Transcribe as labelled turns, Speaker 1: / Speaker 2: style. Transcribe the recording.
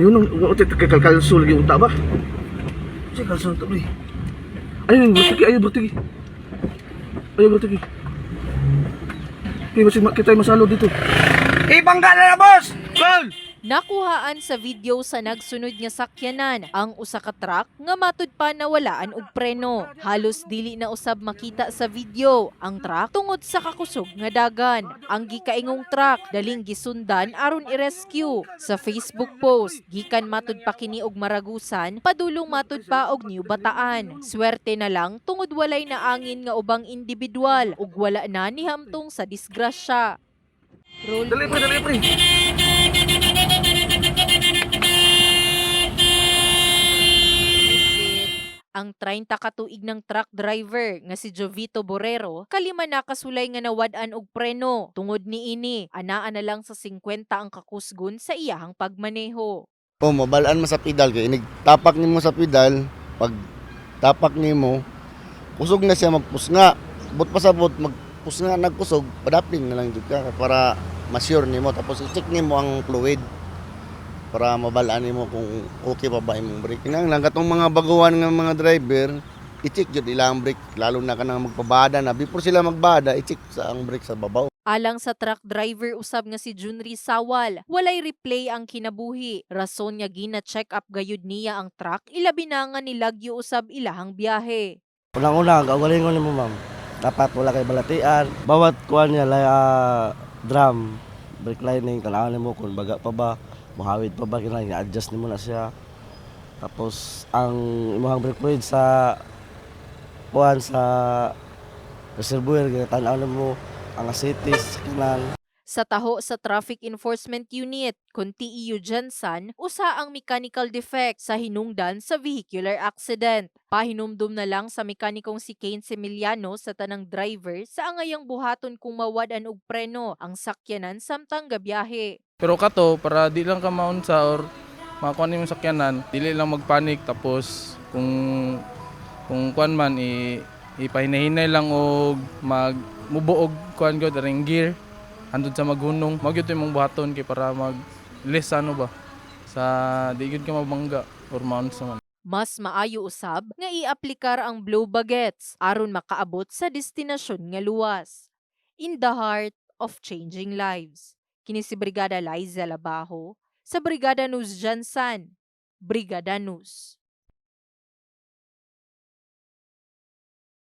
Speaker 1: Yun ang uti kalkalsul lagi unta ba? Sige kalsul to pre. Ayun bertigi ayun bertigi. Ayun bertigi. Kaya masih kita masalo dito.
Speaker 2: Ibangga na na, boss! Gol!
Speaker 3: Nakuhaan sa video sa nagsunod nga sakyanan ang usa ka truck nga matud pa nawalaan og preno. Halos dili na usab makita sa video ang truck tungod sa kakusog nga dagan. Ang gikaingong truck daling gisundan aron i-rescue. Sa Facebook post, gikan matud pa kini og Maragusan, padulong matud pa og New Bataan. Swerte na lang tungod walay naangin nga ubang individual ug wala na nihamtong sa disgrasya. Roll
Speaker 1: dali pre.
Speaker 3: Ang 30 katuig ng truck driver nga si Jovito Borrero kalima nakasulay nga nawad-an og preno tungod ni ini anaa na lang sa 50 ang kakusgon sa iyahang pagmaneho.
Speaker 4: O mabalaan mo sa pedal kay inig tapak nimo sa pedal pag tapak nimo kusog na siya magpusnga. But pasabot magpusnga nagkusog padapling na lang jud ka para ma-sure nimo. Tapos i-check nimo ang fluid para mabalaan nimo kung okay pa ba imong brake. Nang lang katong mga baguhan nga mga driver i-check jud ilang brake lalo na kanang magpabada na before sila magbada i-check sa ang brake sa babaw.
Speaker 3: Alang sa truck driver usab nga si Junri Sawal, walay replay ang kinabuhi. Rason nga gina-check up gayud niya ang truck, ilabi na nga nilagyo usab ilahang biyahe.
Speaker 5: Unang-una, gagalingon mo ma'am. Dapat wala kay balatian. Bawat kuan niya lay ah, drum, brake lining, tanawan mo kung baga pa ba, muhawid pa ba kinahanglan i-adjust nimo na siya. Tapos ang imong brake fluid sa kuan sa reservoir tanawan mo ang acetis kanang
Speaker 3: Sa taho sa Traffic Enforcement Unit, kunti EU Jensen, usa ang mechanical defect sa hinungdan sa vehicular accident. Pahinumdum na lang sa mekanikong si Kane Semiliano sa tanang driver sa angayang buhaton kung mawadan og preno ang sakyanan samtang gabiyahe.
Speaker 6: Pero kato, para di lang ka maunsa or makuha mo sakyanan, dili lang magpanik tapos kung kung kuan man i ipahinahinay lang og mag mubuog kuan gyud ring gear andun sa maghunong mao gyud imong buhaton kay para mag less ano ba sa di gyud ka mabangga or maunsa man
Speaker 3: Mas maayo usab nga iaplikar ang blow baguettes aron makaabot sa destinasyon nga luwas. In the heart of changing lives. Kini si Brigada Liza Labajo sa Brigada News Jansan. Brigada News.